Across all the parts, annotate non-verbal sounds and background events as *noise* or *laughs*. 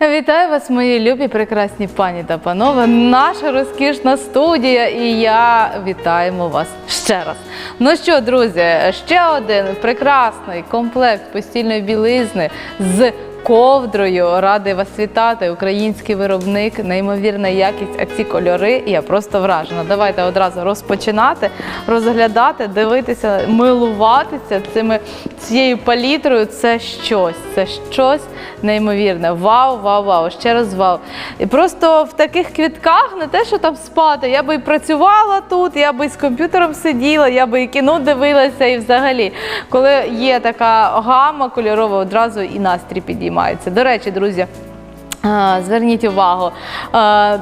*laughs* Вітаю вас, мої любі, прекрасні пані та панове. Наша розкішна студія, і я вітаємо вас ще раз. Ну що, друзі, ще один прекрасний комплект постільної білизни з ковдрою. Радий вас вітати. Український виробник, неймовірна якість, а ці кольори. Я просто вражена. Давайте одразу розпочинати, розглядати, дивитися, милуватися цими цією палітрою. Це щось, це щось неймовірне. Вау, вау, вау. Ще раз вау. І просто в таких квітках не те, що там спати. Я би і працювала тут, я би з комп'ютером сиділа, я би і кіно дивилася, і взагалі, коли є така гама кольорова, одразу і настрій підіймається. До речі, друзі. Зверніть увагу,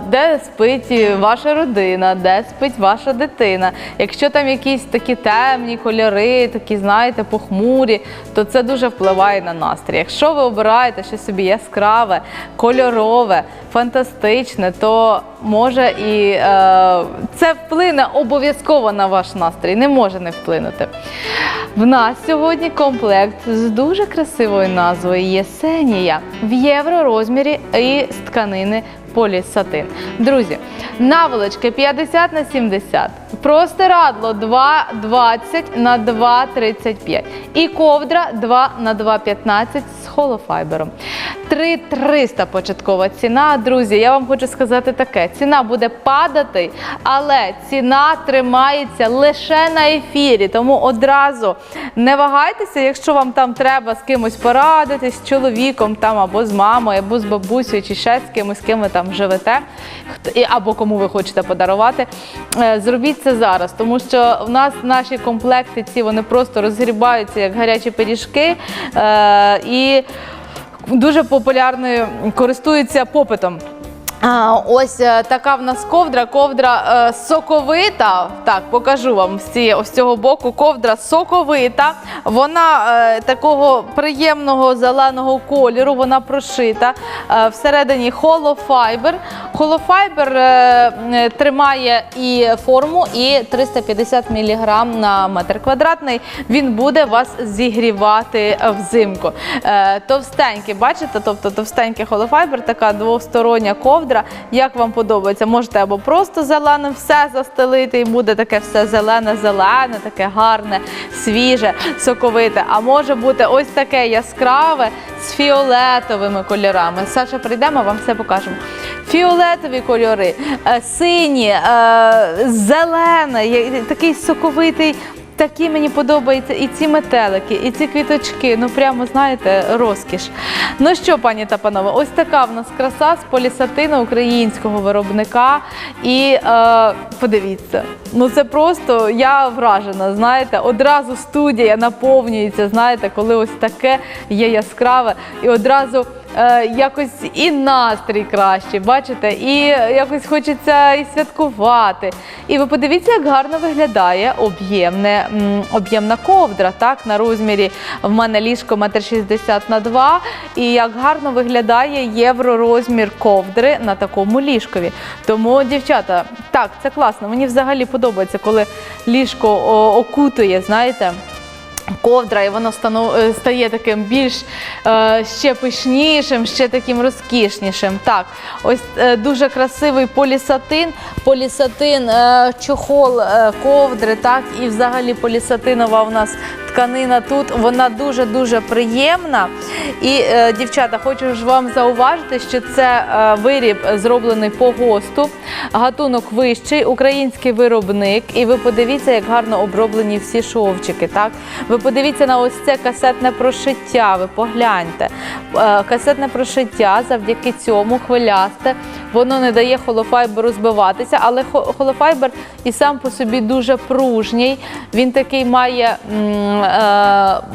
де спить ваша родина, де спить ваша дитина. Якщо там якісь такі темні кольори, такі, знаєте, похмурі, то це дуже впливає на настрій. Якщо ви обираєте щось собі яскраве, кольорове, фантастичне, то може і е, це вплине обов'язково на ваш настрій, не може не вплинути. В нас сьогодні комплект з дуже красивою назвою Єсенія в євро розмірі і з тканини полісатин. Друзі, наволочки 50 на 70, простирадло 2,20 на 2,35 і ковдра 2 на 2,15 з холофайбером. 3300 початкова ціна. Друзі, я вам хочу сказати таке: ціна буде падати, але ціна тримається лише на ефірі. Тому одразу не вагайтеся, якщо вам там треба з кимось порадитись, з чоловіком там або з мамою, або з бабусею, чи ще з кимось, з ким ви там живете, хто- і- або кому ви хочете подарувати. е, Зробіть це зараз, тому що в нас наші комплекти ці вони просто розгрібаються як гарячі пиріжки. Е, і дуже популярною користуються попитом. А, ось е, така в нас ковдра, ковдра е, соковита. Так, покажу вам з, ось цього боку. Ковдра соковита. Вона е, такого приємного зеленого кольору, вона прошита. Всередині холофайбер. Холофайбер тримає і форму, і 350 мг на метр квадратний. Він буде вас зігрівати взимку. Товстенький, бачите, тобто товстенький холофайбер, така двостороння ковдра. Як вам подобається? Можете або просто зеленим все застелити, і буде таке все зелене-зелене, таке гарне, свіже, соковите. А може бути ось таке яскраве з фіолетовими кольорами. Саша, прийдемо, вам все покажемо. Фіолетові кольори, е, сині, е, зелене, такий соковитий. Такі мені подобаються і ці метелики, і ці квіточки. Ну прямо знаєте, розкіш. Ну що, пані та панове, ось така в нас краса з полісатину українського виробника. І е, подивіться, ну це просто я вражена. Знаєте, одразу студія наповнюється. Знаєте, коли ось таке є яскраве, і одразу. Е, якось і настрій кращий, бачите, і якось хочеться і святкувати. І ви подивіться, як гарно виглядає об'ємне, об'ємна ковдра. Так, на розмірі в мене ліжко 1,60 м на 2 і як гарно виглядає євро розмір ковдри на такому ліжкові. Тому, дівчата, так, це класно. Мені взагалі подобається, коли ліжко окутує, знаєте ковдра, і воно е, стає таким більш е, ще пишнішим, ще таким розкішнішим. Так, ось е, дуже красивий полісатин, полісатин, чохол ковдри, так, і взагалі полісатинова у нас тканина тут. Вона дуже-дуже приємна. І, е, дівчата, хочу ж вам зауважити, що це е, виріб зроблений по ГОСТу, гатунок вищий, український виробник. І ви подивіться, як гарно оброблені всі шовчики. Так? Ви подивіться на ось це касетне прошиття, ви погляньте. Е, Касетне прошиття завдяки цьому хвилясте. Воно не дає холофайберу збиватися, але холофайбер і сам по собі дуже пружній. Він такий має,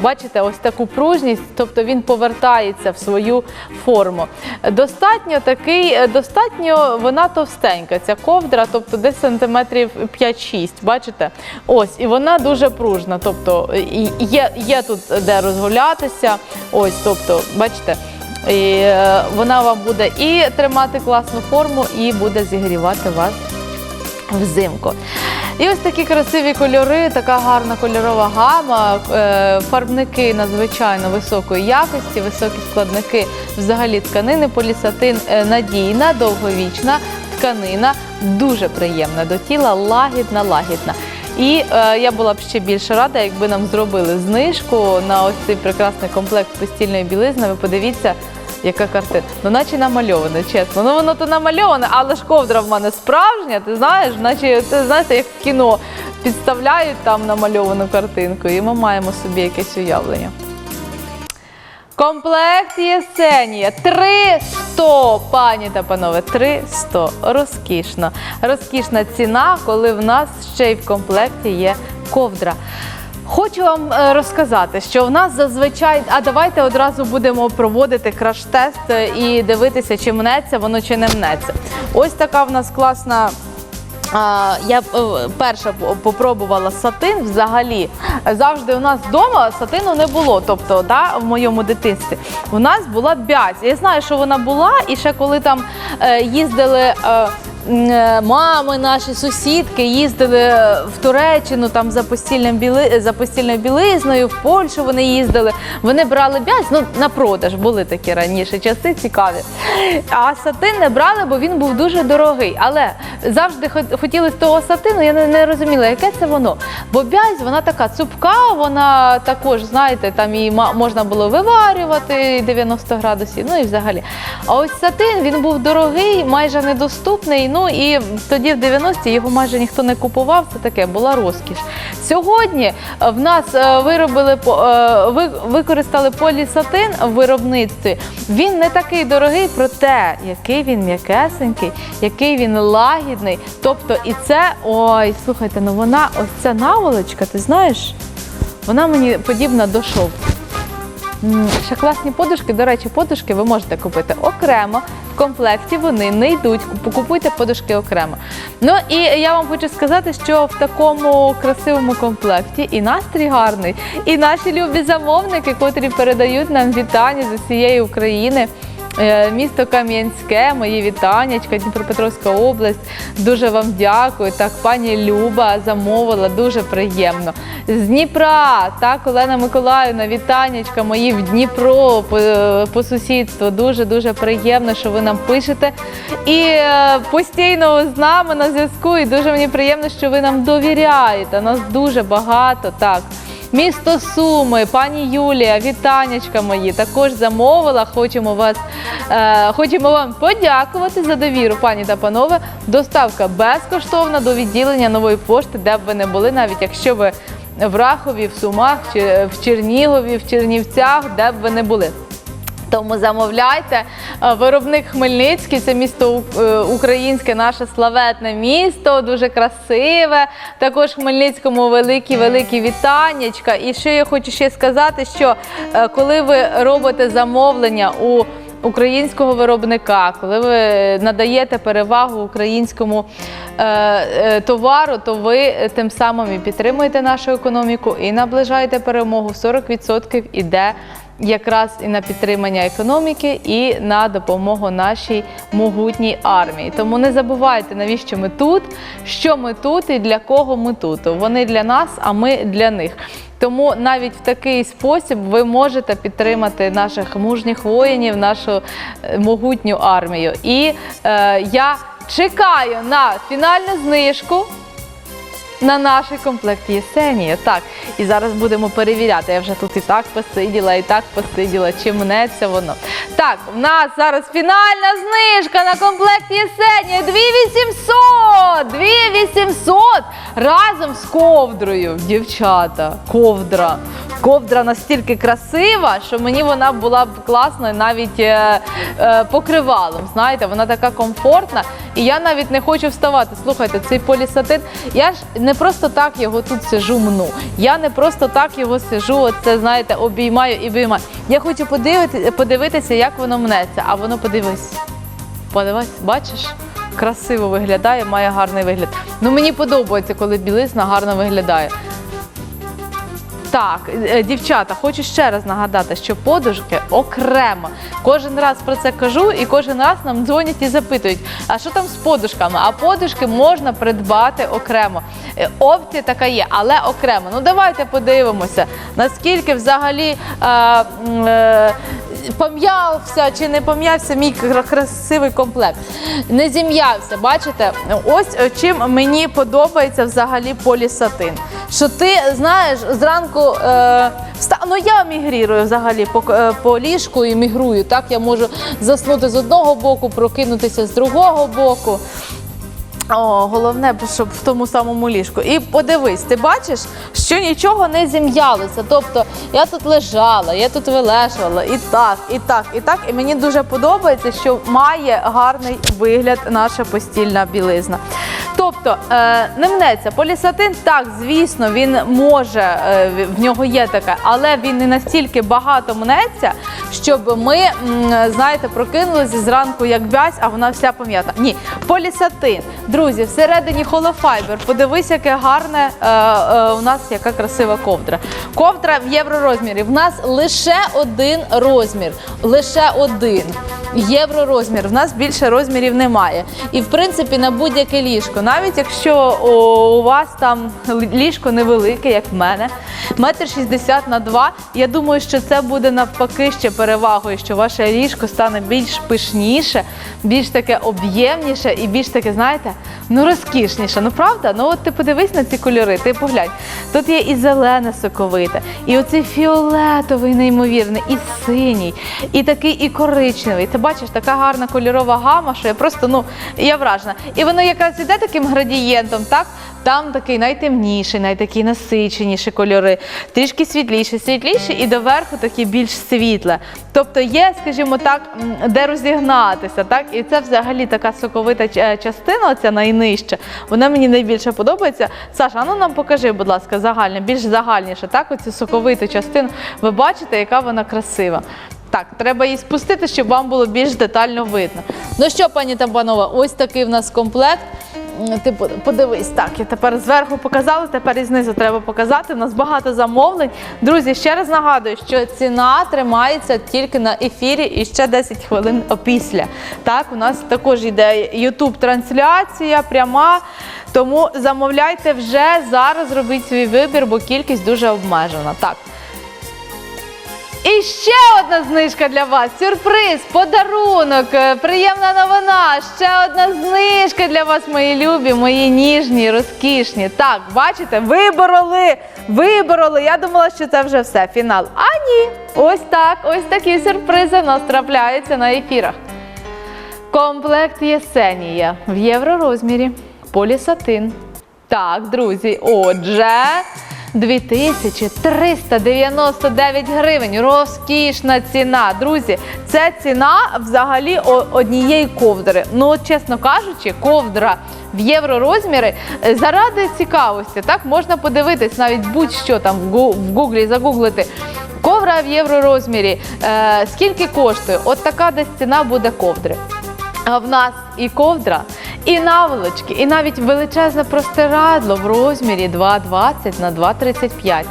бачите, ось таку пружність, тобто він повертається в свою форму. Достатньо такий, е, достатньо вона товстенька, ця ковдра, тобто десь сантиметрів 5-6, бачите? Ось, і вона дуже пружна. Тобто є, є тут де розгулятися. Ось, тобто, бачите. І е, вона вам буде і тримати класну форму, і буде зігрівати вас взимку. І ось такі красиві кольори, така гарна кольорова гама, е, фарбники надзвичайно високої якості, високі складники взагалі тканини, полісатин е, надійна, довговічна тканина, дуже приємна до тіла, лагідна, лагідна. І е, я була б ще більше рада, якби нам зробили знижку на ось цей прекрасний комплект постільної білизни. Ви подивіться, яка картина. Ну, наче намальоване, чесно. Ну воно то намальоване, але ж ковдра в мене справжня, ти знаєш, наче це знаєте, як в кіно підставляють там намальовану картинку, і ми маємо собі якесь уявлення. Комплект Єсенія 300, пані та панове, 300. Розкішно. Розкішна ціна, коли в нас ще й в комплекті є ковдра. Хочу вам е, розказати, що в нас зазвичай, а давайте одразу будемо проводити краш-тест е, і дивитися, чи мнеться воно чи не мнеться. Ось така в нас класна Я е, перша попробувала сатин взагалі. Завжди у нас вдома сатину не було. Тобто, в моєму дитинстві у нас була бязь. Я знаю, що вона була, і ще коли там їздили. Е, Мами, наші сусідки їздили в Туреччину там за постільним біли за постільною білизною, в Польщу вони їздили. Вони брали бязь, ну на продаж були такі раніше часи цікаві. А сатин не брали, бо він був дуже дорогий. Але завжди хот- хотіли з того сатину, я не, не розуміла, яке це воно. Бо бязь, вона така цупка, вона також, знаєте, там її можна було виварювати 90 градусів, ну і взагалі. А ось сатин він був дорогий, майже недоступний. Ну і тоді в 90-ті його майже ніхто не купував. Це таке була розкіш. Сьогодні е, в нас е, виробили е, ви- використали полісатин в виробництві. Він не такий дорогий, проте який він м'якесенький, який він лагідний. Тобто, і це, ой, слухайте, ну вона ось ця наволочка, ти знаєш, вона мені подібна до шовку. Ще класні подушки. До речі, подушки ви можете купити окремо. В комплекті вони не йдуть. Купуйте подушки окремо. Ну і я вам хочу сказати, що в такому красивому комплекті і настрій гарний, і наші любі замовники, котрі передають нам вітання з усієї України. Е, Місто Кам'янське, мої вітаннячка, Дніпропетровська область. Дуже вам дякую. Так, пані Люба замовила, дуже приємно. З Дніпра, так, Олена Миколаївна, вітаннячка мої в Дніпро по, по сусідству. Дуже дуже приємно, що ви нам пишете. І е, постійно з нами на зв'язку. І дуже мені приємно, що ви нам довіряєте. Нас дуже багато. Так. Місто Суми, пані Юлія, вітанечка мої, також замовила. Хочемо вас, е, хочемо вам подякувати за довіру, пані та панове. Доставка безкоштовна до відділення нової пошти, де б ви не були, навіть якщо ви в Рахові, в Сумах, в Чернігові, в Чернівцях, де б ви не були. Тому замовляйте. Е, Виробник Хмельницький, це місто е, українське, наше славетне місто, дуже красиве. Також Хмельницькому великі, великі вітаннячка. І що я хочу ще сказати, що е, коли ви робите замовлення у Українського виробника, коли ви надаєте перевагу українському товару, то ви тим самим і підтримуєте нашу економіку і наближаєте перемогу. 40% іде якраз і на підтримання економіки, і на допомогу нашій могутній армії. Тому не забувайте, навіщо ми тут, що ми тут і для кого ми тут. Вони для нас, а ми для них. Тому навіть в такий спосіб ви можете підтримати наших мужніх воїнів, нашу е, могутню армію. І е, я чекаю на фінальну знижку на наш комплект Єсенія. Так, і зараз будемо перевіряти. Я вже тут і так посиділа, і так посиділа, чи мнеться воно. Так, в нас зараз фінальна знижка на комплект Єсенія 2800! 2800 разом з ковдрою, дівчата. Ковдра. Ковдра настільки красива, що мені вона була б класною навіть е, е, покривалом. Знаєте, вона така комфортна. І я навіть не хочу вставати. Слухайте, цей полісатин. Я ж не просто так його тут сижу мну. Я не просто так його сижу, оце, знаєте, обіймаю і обіймаю. Я хочу подивити, подивитися, як воно мнеться. А воно подивись. Подивись, бачиш? Красиво виглядає, має гарний вигляд. Ну мені подобається, коли білизна гарно виглядає. Так, е, дівчата, хочу ще раз нагадати, що подушки окремо. Кожен раз про це кажу, і кожен раз нам дзвонять і запитують, а що там з подушками? А подушки можна придбати окремо. Е, Опція така є, але окремо. Ну давайте подивимося, наскільки взагалі. Е, е, Пом'явся чи не пом'явся мій кра- красивий комплект. Не зім'явся, бачите? Ось е, чим мені подобається взагалі полісатин. Що ти знаєш, зранку е, вста... ну я мігрірую взагалі по, е, по ліжку і мігрую. Так я можу заснути з одного боку, прокинутися з другого боку. О, головне, щоб в тому самому ліжку. І подивись, ти бачиш, що нічого не зім'ялося. Тобто я тут лежала, я тут вилежувала, і так, і так, і так. І мені дуже подобається, що має гарний вигляд наша постільна білизна. Тобто е, не мнеться, полісатин, так, звісно, він може, е, в нього є таке, але він не настільки багато мнеться, щоб ми, знаєте, прокинулися зранку як бязь, а вона вся пом'ята. Ні, полісатин. Друзі, всередині холофайбер. Подивись, яке гарне е, у нас яка красива ковдра. Ковдра в євророзмірі. В нас лише один розмір. Лише один. Євророзмір. В нас більше розмірів немає. І в принципі на будь-яке ліжко, навіть якщо у вас там ліжко невелике, як в мене, метр шістдесят на два. Я думаю, що це буде навпаки ще перевагою, що ваше ліжко стане більш пишніше, більш таке об'ємніше і більш таке, знаєте, ну розкішніше. Ну правда? Ну от ти подивись на ці кольори, ти поглянь. Тут є і зелене соковите, і оцей фіолетовий, неймовірний, і синій, і такий і коричневий. Ти бачиш, така гарна кольорова гама, що я просто ну я вражена. І воно якраз іде таким градієнтом, так? Там такий найтемніший, найтакий насиченіші кольори, трішки світліші, світліші, і доверху такі більш світле. Тобто є, скажімо так, де розігнатися, так? І це взагалі така соковита частина, оця найнижча. Вона мені найбільше подобається. Саша, а ну нам покажи, будь ласка, загальне, більш загальніше, так? Оцю соковиту частину. Ви бачите, яка вона красива. Так, треба її спустити, щоб вам було більш детально видно. Ну що, пані та панове, ось такий в нас комплект. Ти подивись, так, я тепер зверху показала, тепер і знизу треба показати. У нас багато замовлень. Друзі, ще раз нагадую, що ціна тримається тільки на ефірі і ще 10 хвилин опісля. Так, у нас також йде YouTube трансляція пряма. Тому замовляйте вже зараз, робіть свій вибір, бо кількість дуже обмежена. Так. І ще одна знижка для вас. Сюрприз, подарунок, е, приємна новина. Ще одна знижка для вас, мої любі, мої ніжні, розкішні. Так, бачите, вибороли, вибороли. Я думала, що це вже все, фінал. А ні, ось так, ось такі сюрпризи в нас трапляються на ефірах. Комплект Єсенія в євророзмірі. Полісатин. Так, друзі, отже. 2399 гривень. Розкішна ціна. Друзі, це ціна взагалі однієї ковдри. Ну, чесно кажучи, ковдра в євророзміри е, заради цікавості. Так можна подивитись, навіть будь-що там в гуглі загуглити. Ковра в євророзмірі. Е, скільки коштує? От така десь ціна буде ковдри. А в нас і ковдра, і наволочки, і навіть величезне простирадло в розмірі 2,20 на 2,35.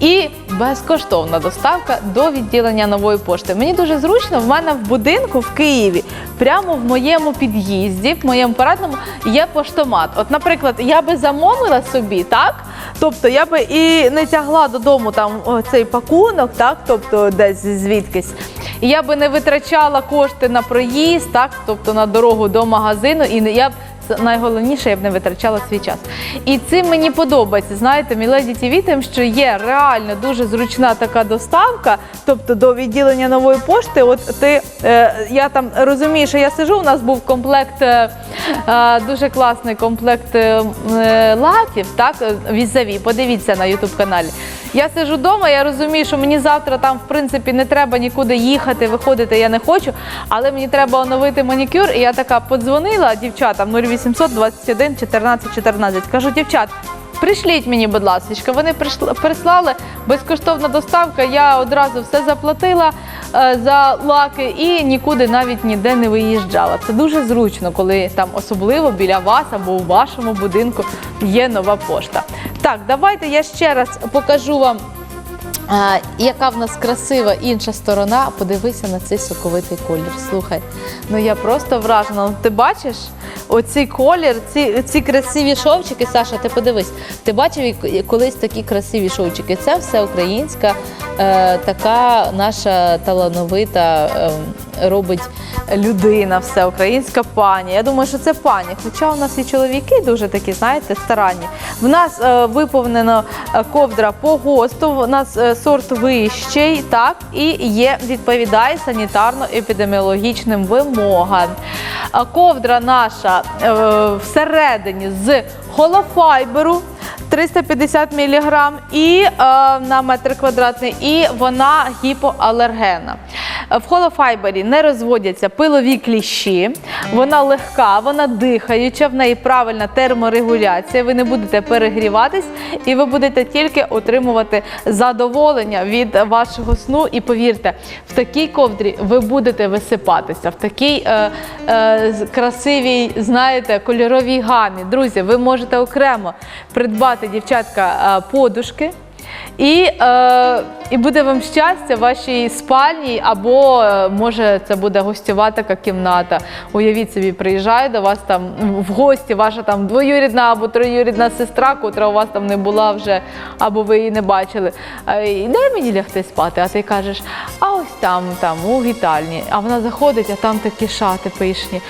І безкоштовна доставка до відділення нової пошти. Мені дуже зручно, в мене в будинку в Києві, прямо в моєму під'їзді, в моєму парадному, є поштомат. От, наприклад, я би замовила собі, так? Тобто я би і не тягла додому там цей пакунок, так, тобто десь звідкись. І я би не витрачала кошти на проїзд, так, тобто на дорогу до магазину, і я б найголовніше, я б не витрачала свій час. І цим мені подобається. Знаєте, Міледі ТВ тим, що є реально дуже зручна така доставка, тобто до відділення нової пошти. От ти е, я там розумію, що я сижу. У нас був комплект, е, дуже класний комплект е, е, лаків, так, е, візаві. Подивіться на Ютуб каналі. Я сижу вдома, я розумію, що мені завтра там, в принципі, не треба нікуди їхати, виходити, я не хочу, але мені треба оновити манікюр. І я така подзвонила дівчатам 0800 21 14 14. Кажу, дівчат, Пришліть мені, будь ласка. Вони прийшли, прислали безкоштовна доставка. Я одразу все заплатила е, за лаки і нікуди навіть ніде не виїжджала. Це дуже зручно, коли там особливо біля вас або у вашому будинку є нова пошта. Так, давайте я ще раз покажу вам яка в нас красива інша сторона, подивися на цей соковитий колір. Слухай, ну я просто вражена. Ти бачиш оцей колір, ці, ці красиві шовчики, Саша, ти подивись, ти бачив колись такі красиві шовчики. Це все українська, така наша талановита е, робить людина, все українська пані. Я думаю, що це пані. Хоча у нас і чоловіки дуже такі, знаєте, старанні. В нас е, виповнено е, ковдра по ГОСТу, у нас е, сорт вищий, так, і є, відповідає санітарно-епідеміологічним вимогам. Ковдра наша е, всередині з холофайберу. 350 мг і е, на метр квадратний, і вона гіпоалергенна. В холофайбері не розводяться пилові кліщі, вона легка, вона дихаюча, в неї правильна терморегуляція. Ви не будете перегріватись, і ви будете тільки отримувати задоволення від вашого сну. І повірте, в такій ковдрі ви будете висипатися, в такій е, е, красивій, знаєте, кольоровій гамі. Друзі, ви можете окремо придбати дівчатка е, подушки. І, е, і буде вам щастя в вашій спальні, або е, може це буде гостьова така кімната. Уявіть собі, приїжджає до вас там в гості, ваша там двоюрідна або троюрідна сестра, котра у вас там не була вже, або ви її не бачили. Е, і дай мені лягти спати, а ти кажеш, а ось там, там, у вітальні. А вона заходить, а там такі шати пишні.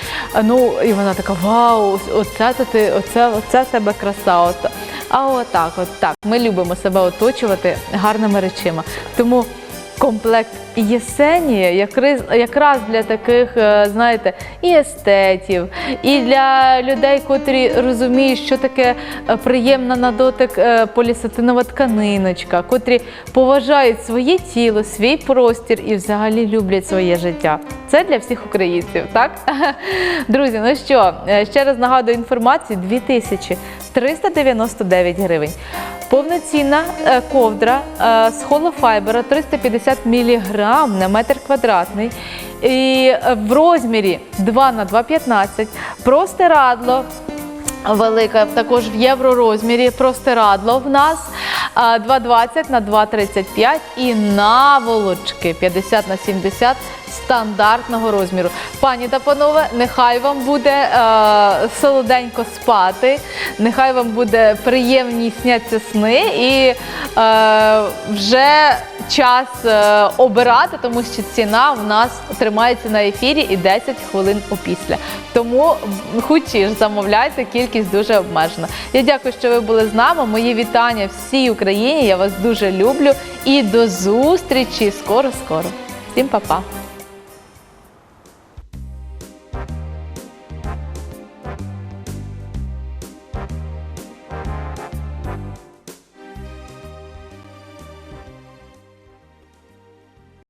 Ну, і вона така: Вау, оце ти, оце, оце тебе краса. А отак, от так. Ми любимо себе оточувати гарними речима. Тому комплект Єсенія якраз, для таких, е, знаєте, і естетів, і для людей, котрі розуміють, що таке е, приємна на дотик е, полісатинова тканиночка, котрі поважають своє тіло, свій простір і взагалі люблять своє життя. Це для всіх українців, так? *laughs* Друзі, ну що, ще раз нагадую інформацію: 2399 гривень. Повноцінна е, ковдра е, з холофайбера 350 мг на метр квадратний. І е, в розмірі 2 на 2,15 простирадло велике, також в євророзмірі. Простирадло в нас 2,20 на 2,35 і наволочки 50 на 70 стандартного розміру. Пані та панове, нехай вам буде е, солоденько спати, нехай вам буде приємні сняться сни і е, вже час е, обирати, тому що ціна в нас тримається на ефірі і 10 хвилин опісля. Тому хочеш замовляйте, кількість дуже обмежена. Я дякую, що ви були з нами. Мої вітання всій Україні. Я вас дуже люблю і до зустрічі скоро-скоро. Всім па-па!